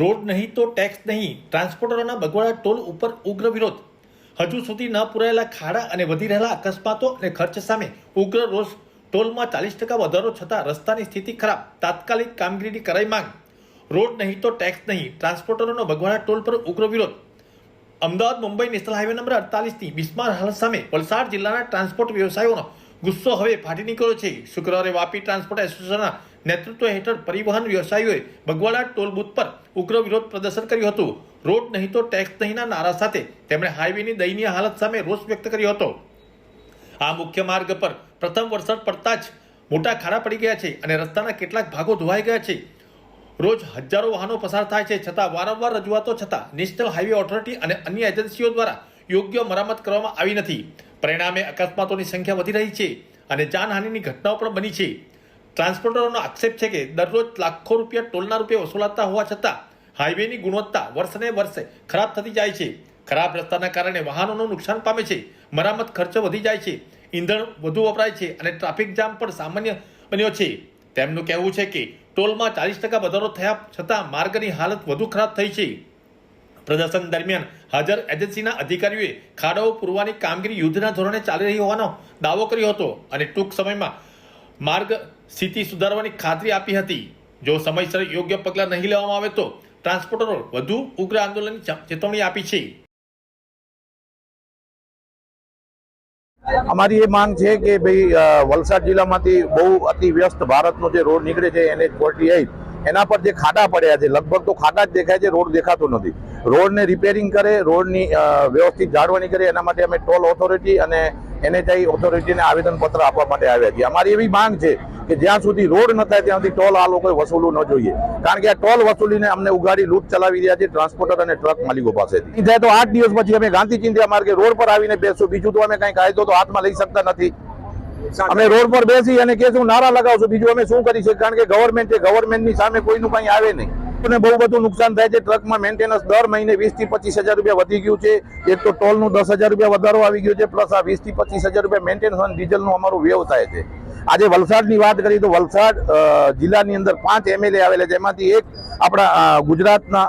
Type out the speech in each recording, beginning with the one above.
Road નહીં તો tax નહીં. ટ્રાન્સપોર્ટરોના બગવાડા ટોલ ઉપર ઉગ્ર વિરોધ. હજુ સુધી ન પૂરાયેલા ખાડા અને વધી રહેલા અકસ્માતો અને ખર્ચ સામે ઉગ્ર રોષ. ટોલમાં ચાલીસ ટકા વધારો છતાં રસ્તાની સ્થિતિ ખરાબ. તાત્કાલિક કામગીરીની કરાઈ માંગ. રોડ નહીં તો ટેક્સ નહીં. ટ્રાન્સપોર્ટરોનો બગવાડા ટોલ પર ઉગ્ર વિરોધ. Ahmedabad Mumbai national highway number અડતાલીસની બિસ્માર હાલત સામે વલસાડ જિલ્લાના ટ્રાન્સપોર્ટ વ્યવસાયોનો ગુસ્સો હવે ફાટી નીકળ્યો છે. શુક્રવારે વાપી ટ્રાન્સપોર્ટ એસોસિએશનના નેતૃત્વ હેઠળ પરિવહન વ્યવસાયીઓએ બગવાડા ટોલ બુથ પર ઉગ્ર વિરોધ પ્રદર્શન કર્યું હતું. રોડ નહીં તો ટેક્સ નહીંના નારા સાથે તેમણે હાઈવેની દયનીય હાલત સામે રોષ વ્યક્ત કર્યો હતો. આ મુખ્ય માર્ગ પર પ્રથમ વરસાદ પડતા જ મોટા ખાડા પડી ગયા છે અને રસ્તાના કેટલાક ભાગો ધોવાઈ ગયા છે. રોજ હજારો વાહનો પસાર થાય છે છતાં વારંવાર રજૂઆતો છતાં નેશનલ હાઈવે ઓથોરિટી અને અન્ય એજન્સીઓ દ્વારા યોગ્ય મરામત કરવામાં આવી નથી. પરિણામે અકસ્માતોની સંખ્યા વધી રહી છે અને જાનહાનિની ઘટનાઓ પણ બની છે. ટ્રાન્સપોર્ટરોનો આક્ષેપ છે કે દરરોજ લાખો રૂપિયા ટોલના રૂપે વસૂલાતા હોવા છતાં હાઈવેની ગુણવત્તા વર્ષને વર્ષે ખરાબ થતી જાય છે. ખરાબ રસ્તાના કારણે વાહનોનું નુકસાન પામે છે. મરામત ખર્ચ વધી જાય છે. ઈંધણ વધુ વપરાય છે અને ટ્રાફિક જામ પણ સામાન્ય બન્યો છે. તેમનું કહેવું છે કે ટોલમાં ચાલીસ ટકા વધારો થયા છતાં માર્ગની હાલત વધુ ખરાબ થઈ છે. પ્રદર્શન દરમિયાન હાજર એજન્સીના અધિકારીઓએ ખાડાઓ પૂરવાની કામગીરી યુદ્ધના ધોરણે ચાલી રહી હોવાનો દાવો કર્યો હતો અને ટૂંક સમયમાં માર્ગ સ્થિતિ સુધારવાની ખાતરી આપી હતી. જો સમયસર યોગ્ય પગલાં નહીં લેવામાં આવે તો ટ્રાન્સપોર્ટરો વધુ ઉગ્ર આંદોલનની ચેતવણી આપી છે. અમારી એ માંગ છે કે ભાઈ વલસાડ જિલ્લામાંથી બહુ અતિ વ્યસ્ત ભારતનો જે રોડ નીકળે છે એને ફોર્ટી એઇટ એના પર જે ખાડા પડ્યા છે, લગભગ તો ખાડા જ દેખાય છે, રોડ દેખાતો નથી. રોડને રિપેરિંગ કરે, રોડની વ્યવસ્થિત જાળવણી કરે, એના માટે અમે ટોલ ઓથોરિટી અને એનએચઆઈ ઓથોરિટીને આવેદનપત્ર આપવા માટે આવ્યા છીએ. અમારી એવી માંગ છે કે જ્યાં સુધી રોડ ન થાય, ત્યાં સુધી ટોલ આ લોકોએ વસૂલવું ન જોઈએ. કારણ કે આ ટોલ વસૂલીને અમને ઉગાડી લૂંટ ચલાવી રહ્યા છે, ટ્રાન્સપોર્ટર અને ટ્રક માલિકો પાસેથી. થાય તો આઠ દિવસ પછી અમે ગાંધી ચિંધ્યા માર્ગે રોડ પર આવીને બેસશું. બીજું તો અમે કંઈ કાયદો તો હાથમાં લઈ શકતા નથી. અમે રોડ પર બેસી અને કેશું નારા લગાવશું. બીજું અમે શું કરી શકીએ કારણ કે ગવર્મેન્ટ છે ગવર્મેન્ટની સામે કોઈનું કઈ આવે નહીં. અને બહુ બધું નુકસાન થાય છે. ટ્રકમાં મેન્ટેનન્સ દર મહિને વીસથી પચીસ હજાર રૂપિયા વધી ગયું છે. એક તો ટોલનું દસ હજાર રૂપિયા વધારો આવી ગયો છે પ્લસ આ વીસથી પચીસ હજાર રૂપિયા મેન્ટેનન્સ અને ડીઝલનું અમારું વ્યવ થાય છે. આજે વલસાડની વાત કરીએ તો વલસાડ જિલ્લાની અંદર પાંચ એમએલએ આવેલા છે. એમાંથી એક આપણા ગુજરાતના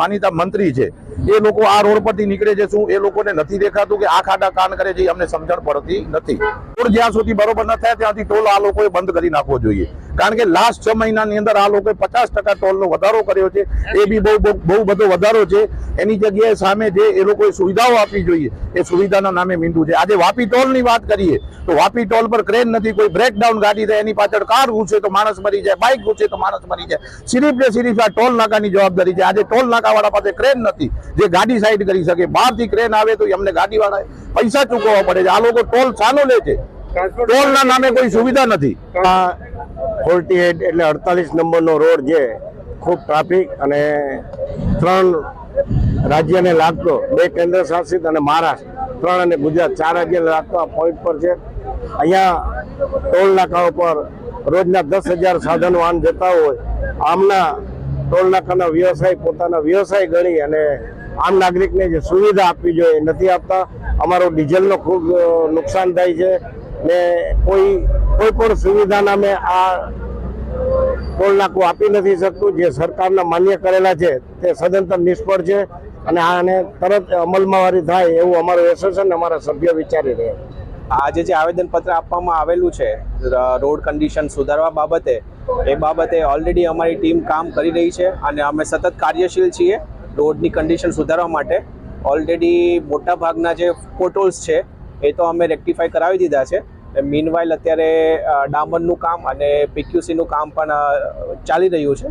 માનીતા મંત્રી છે. એ લોકો આ રોડ પરથી નીકળે છે, શું એ લોકોને નથી દેખાતું કે આ ખાડા કાન કરે છે અમને સમજણ પડતી નથી. રોડ જ્યાં સુધી બરોબર ન થાય ત્યાંથી ટોલ આ લોકોએ બંધ કરી નાખવો જોઈએ. કારણ કે લાસ્ટ છ મહિનાની અંદર આ લોકોએ પચાસ ટકા ટોલનો વધારો કર્યો છે. એ બી બહુ બહુ બધો વધારો છે. એની જગ્યાએ સામે જે એ લોકોએ સુવિધાઓ આપવી જોઈએ, એ સુવિધાના નામે મીંડું છે. આજે વાપી ટોલની વાત કરીએ, તો વાપી ટોલ પર ક્રેન નથી, કોઈ બ્રેકડાઉન ગાડી થાય એની પાછળ કાર ઘૂસે તો માણસ મરી જાય બાઇક ઘૂસે તો માણસ મરી જાય. સિરીફ ને સિરીફ આ ટોલ નાકાની જવાબદારી છે. આજે ટોલ નાકાવાળા પાસે ક્રેન નથી. જે ગાડી સાઈડ કરી શકે, બહારથી ક્રેન આવે તો એમને ગાડીવાળાએ પૈસા ચૂકવવા પડે છે. આ લોકો ટોલ સાનો લે છે. ટોલના નામે કોઈ સુવિધા નથી. ફોર્ટી એટ એટલે અડતાલીસ નંબરનો રોડ છે ખૂબ ટ્રાફિક અને ત્રણ રાજ્યને લાગતો, બે કેન્દ્ર શાસિત અને મહારાષ્ટ્ર. ત્રણ અને ગુજરાત, ચાર રાજ્યને લાગતો આ પોઈન્ટ પર છે. અહીંયા ટોલ નાકાઓ પર રોજના દસ હજાર સાધનો વાહન જતા હોય. આમના ટોલ નાકાના વ્યવસાય પોતાના વ્યવસાય ગણી અને આમ નાગરિકને જે સુવિધા આપવી જોઈએ નથી આપતા. અમારો ડીઝલનો ખૂબ નુકસાન થાય છે. ને કોઈ કોઈ પણ સુવિધા નામે આ ટોલ નાકું આપી નથી શકતું. જે સરકારના માન્ય કરેલા છે, તે સદંતર નિષ્ફળ છે અને આને તરત અમલમાં થાય એવું અમારું એસોસિએશન અમારા સભ્યો વિચારી રહ્યા આજે જે આવેદનપત્ર આપવામાં આવેલું છે રોડ કન્ડિશન સુધારવા બાબતે, એ બાબતે ઓલરેડી અમારી ટીમ કામ કરી રહી છે અને અમે સતત કાર્યશીલ છીએ રોડની કન્ડિશન સુધારવા માટે. ઓલરેડી મોટા ભાગના જે પોટોલ્સ છે એ તો અમે રેક્ટિફાઈ કરાવી દીધા છે. મીનવાઇલ અત્યારે ડામરનું કામ અને પીક્યુસીનું કામ પણ ચાલી રહ્યું છે.